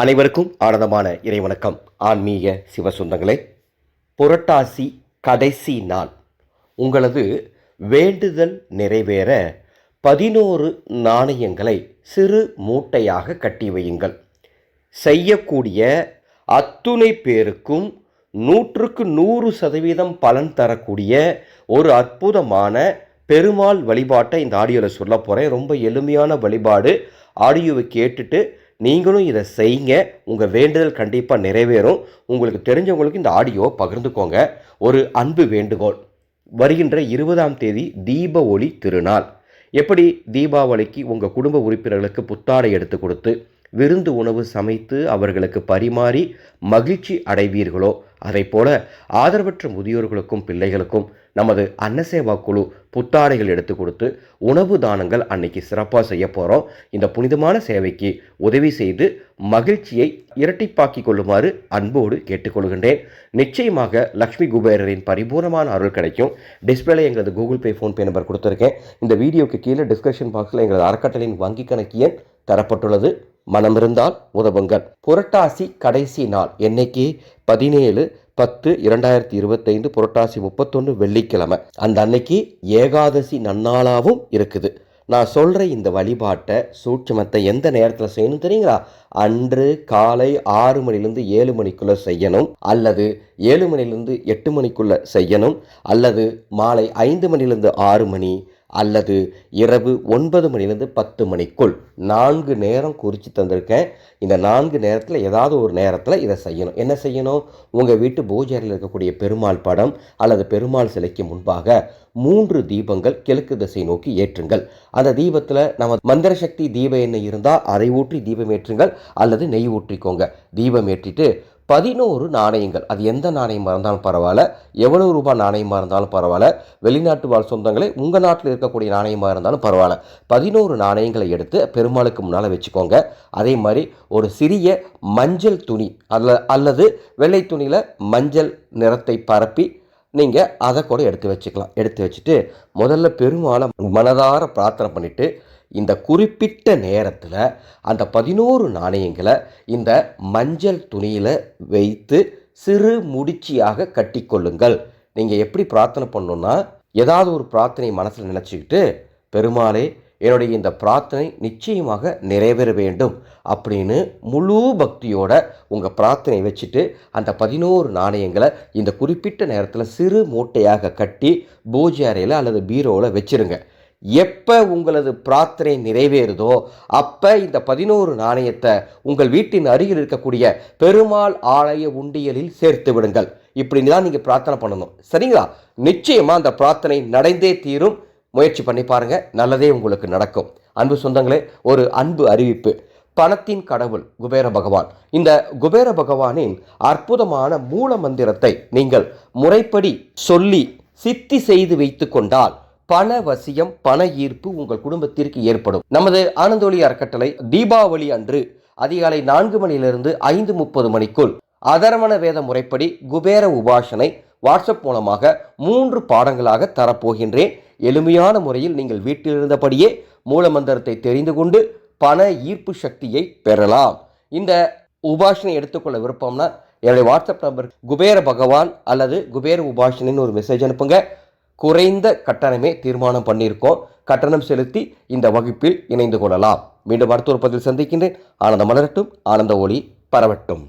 அனைவருக்கும் ஆனந்தமான இறைவணக்கம். ஆன்மீக சிவசுந்தங்களே புரட்டாசி கடைசி நாள். உங்களது வேண்டுதல் நிறைவேற பதினோரு நாணயங்களை சிறு மூட்டையாக கட்டி வையுங்கள். செய்யக்கூடிய அத்துணை பேருக்கும் நூற்றுக்கு நூறு சதவீதம் பலன் தரக்கூடிய ஒரு அற்புதமான பெருமாள் வழிபாட்டை இந்த ஆடியோவில் சொல்ல போகிறேன் ரொம்ப எளிமையான வழிபாடு. ஆடியோவை கேட்டுட்டு நீங்களும் இதை செய்யுங்க. உங்கள் வேண்டுதல் கண்டிப்பாக நிறைவேறும். உங்களுக்கு தெரிஞ்சவங்களுக்கு இந்த ஆடியோவை பகிர்ந்துக்கோங்க. ஒரு அன்பு வேண்டுகோள். வருகின்ற இருபதாம் தேதி தீப ஒளி திருநாள். எப்படி தீபாவளிக்கு உங்கள் குடும்ப உறுப்பினர்களுக்கு புத்தாடை எடுத்து கொடுத்து விருந்து உணவு சமைத்து அவர்களுக்கு பரிமாறி மகிழ்ச்சி அடைவீர்களோ போல ஆதரவற்ற முதியோர்களுக்கும் பிள்ளைகளுக்கும் நமது அன்னசேவா குழு புத்தாடைகள் எடுத்து கொடுத்து உணவு தானங்கள் அன்னைக்கு சிறப்பாக செய்ய போகிறோம் இந்த புனிதமான சேவைக்கு உதவி செய்து மகிழ்ச்சியை இரட்டிப்பாக்கிக் கொள்ளுமாறு அன்போடு கேட்டுக்கொள்கின்றேன். நிச்சயமாக லக்ஷ்மி குபேரரின் பரிபூர்ணமான அருள் கிடைக்கும். டிஸ்பிளேல எங்களது கூகுள் பே ஃபோன்பே நம்பர் கொடுத்துருக்கேன். இந்த வீடியோக்கு கீழே டிஸ்கிரிப்ஷன் பாக்ஸில் எங்களது அறக்கட்டளையின் வங்கி கணக்கு எண் தரப்பட்டுள்ளது. மனமிருந்தால் உதவுங்கள். புரட்டாசி கடைசி நாள் என்னைக்கு? பதினேழு பத்து இரண்டாயிரத்தி இருபத்தைந்து புரட்டாசி முப்பத்தொன்று வெள்ளிக்கிழமை. அந்த அன்னைக்கு ஏகாதசி நன்னாளாகவும் இருக்குது. நான் சொல்கிற இந்த வழிபாட்டை சூட்சமத்தை எந்த நேரத்தில் செய்யணும் தெரியுங்களா? அன்று காலை ஆறு மணிலேருந்து ஏழு மணிக்குள்ளே செய்யணும். அல்லது ஏழு மணிலேருந்து எட்டு மணிக்குள்ளே செய்யணும். அல்லது மாலை ஐந்து மணிலேருந்து ஆறு மணி. அல்லது இரவு ஒன்பது மணிலேருந்து பத்து மணிக்குள் நான்கு நேரம் குறித்து தந்திருக்கேன். இந்த நான்கு நேரத்தில் ஏதாவது ஒரு நேரத்தில் இதை செய்யணும். என்ன செய்யணும்? உங்கள் வீட்டு பூஜையில் இருக்கக்கூடிய பெருமாள் படம் அல்லது பெருமாள் சிலைக்கு முன்பாக மூன்று தீபங்கள் கிழக்கு திசை நோக்கி ஏற்றுங்கள். அந்த தீபத்தில் நம்ம மந்திர சக்தி தீப எண்ணெய் இருந்தால் அதை ஊற்றி தீபம் ஏற்றுங்கள் அல்லது நெய் ஊற்றிக்கோங்க. தீபம் ஏற்றிட்டு பதினோரு நாணயங்கள். அது எந்த நாணயமாக இருந்தாலும் பரவாயில்ல. எவ்வளவு ரூபாய் நாணயமாக இருந்தாலும் பரவாயில்ல. வெளிநாட்டு வாழ் சொந்தங்களே உங்கள் நாட்டில் இருக்கக்கூடிய நாணயமாக இருந்தாலும் பரவாயில்ல. பதினோரு நாணயங்களை எடுத்து பெருமாளுக்கு முன்னால் வச்சுக்கோங்க. அதே மாதிரி ஒரு சிறிய மஞ்சள் துணி அல்ல அல்லது வெள்ளை துணியில் மஞ்சள் நிறத்தை பரப்பி நீங்கள் அதை கூட எடுத்து வச்சுக்கலாம். எடுத்து வச்சுட்டு முதல்ல பெருமாளை மனதார பிரார்த்தனை பண்ணிவிட்டு இந்த குறிப்பிட்ட நேரத்தில் அந்த பதினோரு நாணயங்களை இந்த மஞ்சள் துணியில் வைத்து சிறு முடிச்சியாக கட்டிக்கொள்ளுங்கள் நீங்கள் எப்படி பிரார்த்தனை பண்ணணுன்னா ஏதாவது ஒரு பிரார்த்தனை மனசில் நினச்சிக்கிட்டு பெருமாளே என்னுடைய இந்த பிரார்த்தனை நிச்சயமாக நிறைவேற வேண்டும் அப்படின்னு முழு பக்தியோட உங்கள் பிரார்த்தனை வச்சுட்டு அந்த பதினோரு நாணயங்களை இந்த குறிப்பிட்ட நேரத்தில் சிறு மூட்டையாக கட்டி பூஜை அறையில் அல்லது பீரோவில் வச்சிருங்க. எப்போ உங்களது பிரார்த்தனை நிறைவேறுதோ அப்போ இந்த பதினோரு நாணயத்தை உங்கள் வீட்டின் அருகில் இருக்கக்கூடிய பெருமாள் ஆலய உண்டியலில் சேர்த்து விடுங்கள். இப்படி தான் நீங்கள் பிரார்த்தனை பண்ணணும். சரிங்களா? நிச்சயமாக அந்த பிரார்த்தனை நடந்தே தீரும். முயற்சி பண்ணி பாருங்கள் நல்லதே உங்களுக்கு நடக்கும். அன்பு சொந்தங்களே ஒரு அன்பு அறிவிப்பு. பணத்தின் கடவுள் குபேர பகவான். இந்த குபேர பகவானின் அற்புதமான மூல மந்திரத்தை நீங்கள் முறைப்படி சொல்லி சித்தி செய்து வைத்து கொண்டால் பண வசியம் பண ஈர்ப்பு உங்கள் குடும்பத்திற்கு ஏற்படும். நமது ஆனந்தோலி அறக்கட்டளை தீபாவளி அன்று அதிகாலை நான்கு மணியிலிருந்து ஐந்து முப்பது மணிக்குள் அதரமண வேத முறைப்படி குபேர உபாசனை வாட்ஸ்அப் மூலமாக மூன்று பாடங்களாக தரப்போகின்றேன். எளிமையான முறையில் நீங்கள் வீட்டில் இருந்தபடியே மூலமந்திரத்தை தெரிந்து கொண்டு பண ஈர்ப்பு சக்தியை பெறலாம். இந்த உபாசனை எடுத்துக்கொள்ள விருப்பம்னா என்னுடைய வாட்ஸ்அப் நம்பர் குபேர பகவான் அல்லது குபேர உபாசனின்னு ஒரு மெசேஜ் அனுப்புங்க. குறைந்த கட்டணமே தீர்மானம் பண்ணியிருக்கோம். கட்டணம் செலுத்தி இந்த வகுப்பில் இணைந்து கொள்ளலாம். மீண்டும் அடுத்த ஒரு பதில் சந்திக்கின்றேன். ஆனந்த மலரட்டும் ஆனந்த ஒளி பரவட்டும்.